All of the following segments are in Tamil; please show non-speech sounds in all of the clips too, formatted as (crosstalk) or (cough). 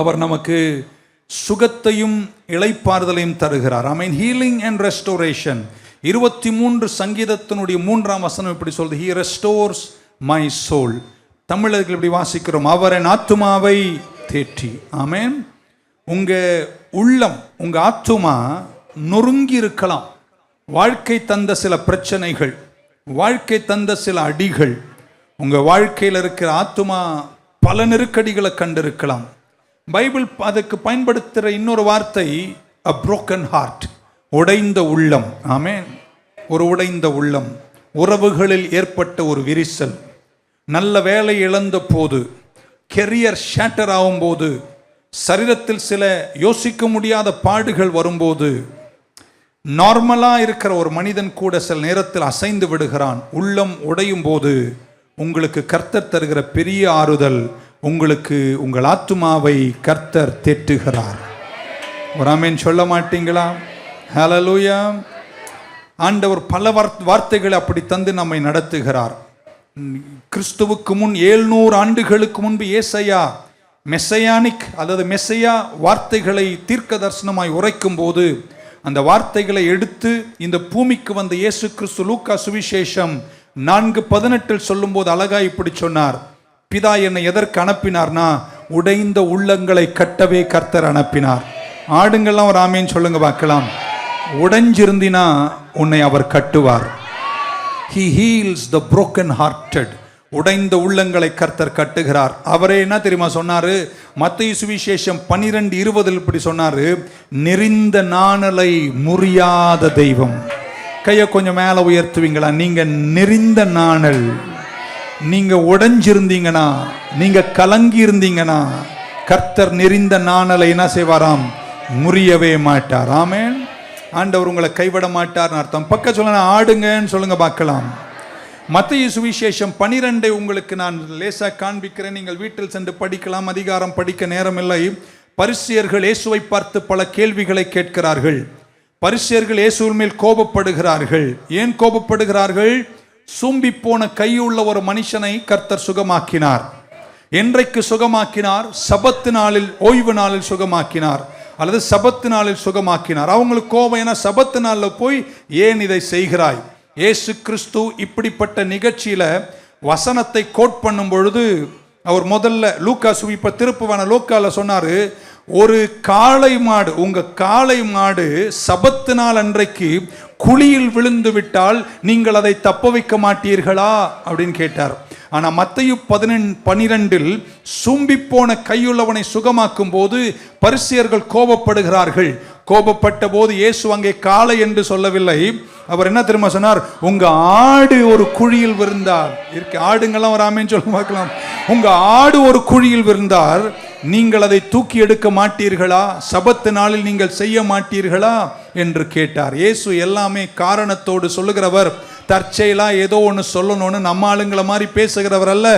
அவர் நமக்கு சுகத்தையும் இளைப்பாறுதலையும் தருகிறார். I mean healing and restoration இருபத்தி மூன்று சங்கீதத்தினுடைய மூன்றாம் வசனம் இப்படி சொல்றது ஹீ ரெஸ்டோர்ஸ் மை சோல் தமிழர்கள் இப்படி வாசிக்கிறோம். அவர் என் ஆத்துமாவை தேற்றி. ஆமென் உங்க உள்ளம் உங்க ஆத்துமா நொறுங்கி இருக்கலாம். வாழ்க்கை தந்த சில பிரச்சனைகள் வாழ்க்கை தந்த சில அடிகள் உங்க வாழ்க்கையில் இருக்கிற ஆத்துமா பல நெருக்கடிகளை கண்டிருக்கலாம். பைபிள் அதுக்கு பயன்படுத்துகிற இன்னொரு வார்த்தை அ புரோக்கன் ஹார்ட் உடைந்த உள்ளம். ஆமேன். ஒரு உடைந்த உள்ளம். உறவுகளில் ஏற்பட்ட ஒரு விரிசல். நல்ல வேலை இழந்த போது கெரியர் ஷேட்டர் ஆகும்போது சரீரத்தில் சில யோசிக்க முடியாத பாடுகள் வரும்போது நார்மலாக இருக்கிற ஒரு மனிதன் கூட சில நேரத்தில் அசைந்து விடுகிறான். உள்ளம் உடையும் போது உங்களுக்கு கர்த்தர் தருகிற பெரிய ஆறுதல் உங்களுக்கு உங்கள் ஆத்துமாவை கர்த்தர் தேற்றுகிறார். ஒராமேன் சொல்ல மாட்டீங்களா? ஹலலூயா ஆண்டவர் பல வார்த்தைகளை அப்படி தந்து நம்மை நடத்துகிறார். கிறிஸ்துவுக்கு முன் ஏழ்நூறு ஆண்டுகளுக்கு முன்பு ஏசையா மெசையானிக் அல்லது மெசையா வார்த்தைகளை தீர்க்க தரிசனமாய் உரைக்கும் போது அந்த வார்த்தைகளை எடுத்து இந்த பூமிக்கு வந்த இயேசு கிறிஸ்து லூக்கா சுவிசேஷம் நான்கு பதினெட்டில் சொல்லும்போது அழகா இப்படி சொன்னார். பிதா என்னை எதற்கு அனுப்பினார்னா உடைந்த உள்ளங்களை கட்டவே கர்த்தர் அனுப்பினார். ஆடுங்கள்லாம் ஒரு ஆமேன்னு சொல்லுங்க பார்க்கலாம். உடைஞ்சிருந்தினா உன்னை அவர் கட்டுவார். He heals the broken hearted உடைந்த உள்ளங்களை கர்த்தர் கட்டுகிறார். அவரே என்ன தெரியுமா சொன்னாரு? மத்திய சுவிசேஷம் பனிரெண்டு இருபதில் இப்படி சொன்னாரு நெறிந்த நாணலை முறியாத தெய்வம். கையை கொஞ்சம் மேலே உயர்த்துவீங்களா? நீங்க நெறிந்த நாணல். நீங்க உடைஞ்சிருந்தீங்கன்னா நீங்க கலங்கி இருந்தீங்கன்னா கர்த்தர் நெறிந்த நாணலை என்ன செய்வாராம்? முறியவே மாட்டார். ஆமேன். ஆண்டவர் உங்களை கைவிட மாட்டார்னு அர்த்தம். பக்க சொல்ல ஆடுங்கன்னு சொல்லுங்க பார்க்கலாம். மத்திய சுவிசேஷம் பனிரெண்டை உங்களுக்கு நான் லேசா காண்பிக்கிறேன். நீங்கள் வீட்டில் சென்று படிக்கலாம் அதிகாரம் படிக்க நேரமில்லை. பரிசியர்கள் இயேசுவை பார்த்து பல கேள்விகளை கேட்கிறார்கள். பரிசியர்கள் இயேசுவின் மேல் கோபப்படுகிறார்கள். ஏன் கோபப்படுகிறார்கள்? சூம்பி போன கையுள்ள ஒரு மனுஷனை கர்த்தர் சுகமாக்கினார். என்றைக்கு சுகமாக்கினார்? சபத்து நாளில் ஓய்வு நாளில் சுகமாக்கினார். அல்லது சபத்து நாளில் சுகமாக்கினார். அவங்களுக்கு கோபம் ஏன்னா சபத்து நாளில் போய் ஏன் இதை செய்கிறாய்? ஏசு கிறிஸ்து இப்படிப்பட்ட நிகழ்ச்சியில வசனத்தை கோட் பண்ணும் பொழுது அவர் முதல்ல லூக்கா சுவிப்ப திருப்புவான லூக்கால சொன்னாரு ஒரு காளை மாடு உங்க காளை மாடு சபத்து நாள் அன்றைக்கு குழியில் விழுந்து விட்டால் நீங்கள் அதை தப்ப வைக்க மாட்டீர்களா? அப்படின்னு கேட்டார். ஆனால் மத்தையு பதினெண் பனிரெண்டில் சும்பி போன கையுள்ளவனை சுகமாக்கும் போது பரிசியர்கள் கோபப்படுகிறார்கள். கோபப்பட்ட போது இயேசு அங்கே காளை என்று சொல்லவில்லை. அவர் என்ன தெரியுமா சொன்னார்? உங்க ஆடு ஒரு குழியில் விருந்தார் இருக்கு ஆடுங்கெல்லாம் வராமேன்னு சொல்ல பார்க்கலாம். உங்க ஆடு ஒரு குழியில் விருந்தார் நீங்கள் அதை தூக்கி எடுக்க மாட்டீர்களா? சபத்து நாளில் நீங்கள் செய்ய மாட்டீர்களா? என்று கேட்டார். இயேசு எல்லாமே காரணத்தோடு சொல்லுகிறவர் தற்செயலா ஏதோ ஒன்று சொல்லணும்னு நம்ம ஆளுங்களை மாதிரி பேசுகிறவர் அல்ல.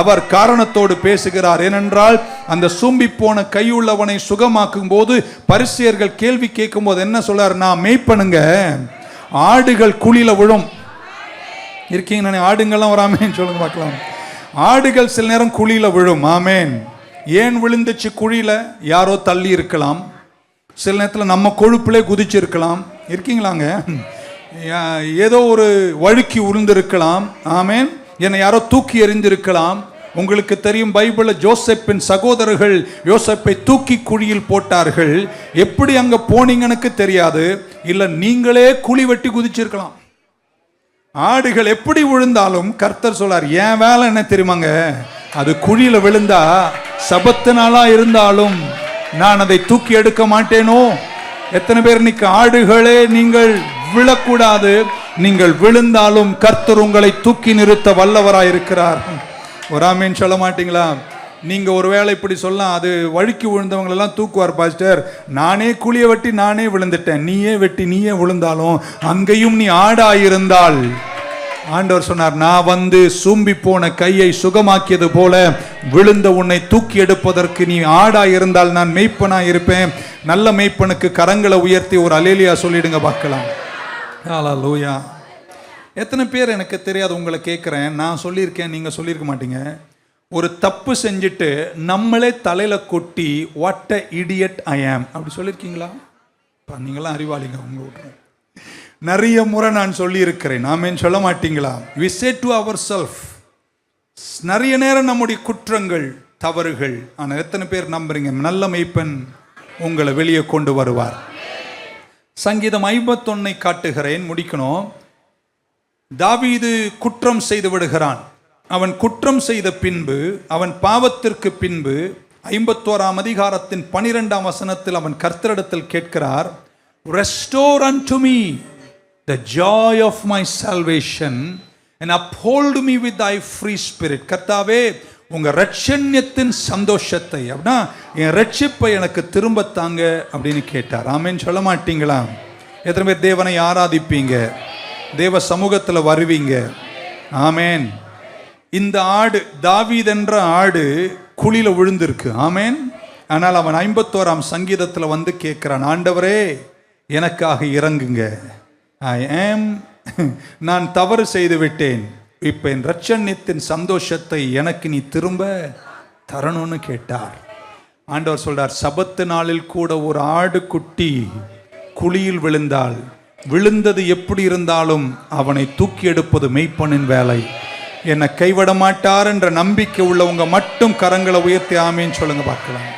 அவர் காரணத்தோடு பேசுகிறார். ஏனென்றால் அந்த சூம்பி போன கையுள்ளவனை சுகமாக்கும் போது பரிசியர்கள் கேள்வி கேட்கும் போது என்ன சொல்றார் நான் மெய்ப்பனுங்க. ஆடுகள் குழியில விழும். இருக்கீங்க நான் ஆடுங்கள்லாம் வராமேன்னு (laughs) சொல்லுங்க பார்க்கலாம். ஆடுகள் சில நேரம் குழியில விழும். ஆமேன். ஏன் விழுந்துச்சு குழியில? யாரோ தள்ளி இருக்கலாம். சில நேரத்தில் நம்ம கொழுப்பிலே குதிச்சிருக்கலாம் இருக்கீங்களாங்க (laughs) ஏதோ ஒரு வழுக்கி உருந்திருக்கலாம் ஆமேன். என்னை யாரோ தூக்கி எறிந்திருக்கலாம் உங்களுக்கு தெரியும் பைபிளில் ஜோசப்பின் சகோதரர்கள் யோசப்பை தூக்கி குழியில் போட்டார்கள். எப்படி அங்க போனீங்கன்னு தெரியாது. இல்ல நீங்களே குழி வெட்டி குதிச்சிருக்கலாம். ஆடுகள் எப்படி விழுந்தாலும் கர்த்தர் சொல்லார் என் வேலை என்ன தெரியுமாங்க? அது குழியில விழுந்தா சபத்து நாளா இருந்தாலும் நான் அதை தூக்கி எடுக்க மாட்டேனோ? எத்தனை பேர் இன்னைக்கு ஆடுகளே நீங்கள் விழக்கூடாது. நீங்கள் விழுந்தாலும் கர்த்தர் உங்களை தூக்கி நிறுத்த வல்லவராய் ஒரு ஆமீன் சொல்ல மாட்டீங்களா? நீங்க ஒருவேளை இப்படி சொல்லலாம் அது வழுக்கி விழுந்தவங்களெல்லாம் தூக்குவார் பாஸ்டர். நானே குழிய வெட்டி நானே விழுந்துட்டேன். நீயே வெட்டி நீயே விழுந்தாலும் அங்கேயும் நீ ஆடாயிருந்தால். ஆண்டவர் சொன்னார் நான் வந்து சூம்பி போன கையை சுகமாக்கியது போல விழுந்த உன்னை தூக்கி எடுப்பதற்கு நீ ஆடா இருந்தால் நான் மெய்ப்பனா இருப்பேன். நல்ல மெய்ப்பனுக்கு கரங்களை உயர்த்தி ஒரு அலேலியா சொல்லிடுங்க பார்க்கலாம். லூயா எத்தனை பேர் எனக்கு தெரியாது உங்களை கேட்குறேன். நான் சொல்லியிருக்கேன் நீங்கள் சொல்லியிருக்க மாட்டீங்க. ஒரு தப்பு செஞ்சுட்டு நம்மளே தலையில் கொட்டி வாட் அ இடியட் ஐ ஆம் அப்படி சொல்லியிருக்கீங்களா? இப்போ நீங்களாம் அறிவாளிங்க உங்க விட்றேன் நிறைய முறை நான் சொல்லியிருக்கிறேன். நாமேன் சொல்ல மாட்டீங்களா? We say to our self நிறைய நேரம் நம்முடைய குற்றங்கள் தவறுகள். ஆனால் எத்தனை பேர் நம்புறீங்க? நல்ல மெய்ப்பெண் உங்களை வெளியே கொண்டு வருவார். சங்கீதம் ஐம்பத்தொன்னை காட்டுகிறேன் முடிக்கணும். தாவீது குற்றம் செய்து விடுகிறான். அவன் குற்றம் செய்த பின்பு அவன் பாவத்திற்கு பின்பு ஐம்பத்தோராம் அதிகாரத்தின் பனிரெண்டாம் வசனத்தில் அவன் கர்த்தரிடத்தில் கேட்கிறார் restore unto me the joy of my salvation and uphold me with I free spirit கர்த்தாவே உங்கள் ரட்சண்யத்தின் சந்தோஷத்தை அப்படின்னா என் ரட்சிப்பை எனக்கு திரும்ப தாங்க அப்படின்னு கேட்டார். ஆமேன்னு சொல்ல மாட்டீங்களா? எத்தனை பேர் தேவனை ஆராதிப்பீங்க? தேவ சமூகத்தில் வருவீங்க. ஆமேன். இந்த ஆடு தாவீதென்ற ஆடு குழியில விழுந்திருக்கு. ஆமேன். ஆனால் அவன் ஐம்பத்தோராம் சங்கீதத்தில் வந்து கேட்குறான் ஆண்டவரே எனக்காக இறங்குங்க. ஐ ஆம் (laughs) நான் தவறு செய்து விட்டேன். இப்போ என் ரட்சண்யத்தின் சந்தோஷத்தை எனக்கு நீ திரும்ப தரணும்னு கேட்டார். ஆண்டவர் சொல்றார் சபத்து நாளில் கூட ஒரு ஆடு குட்டி குழியில் விழுந்தால் விழுந்தது எப்படி இருந்தாலும் அவனை தூக்கி எடுப்பது மெய்ப்பனின் வேலை. என்னை கைவிட மாட்டார் என்ற நம்பிக்கை உள்ளவங்க மட்டும் கரங்களை உயர்த்தி ஆமேன்னு சொல்லுங்க பார்க்கலாம்.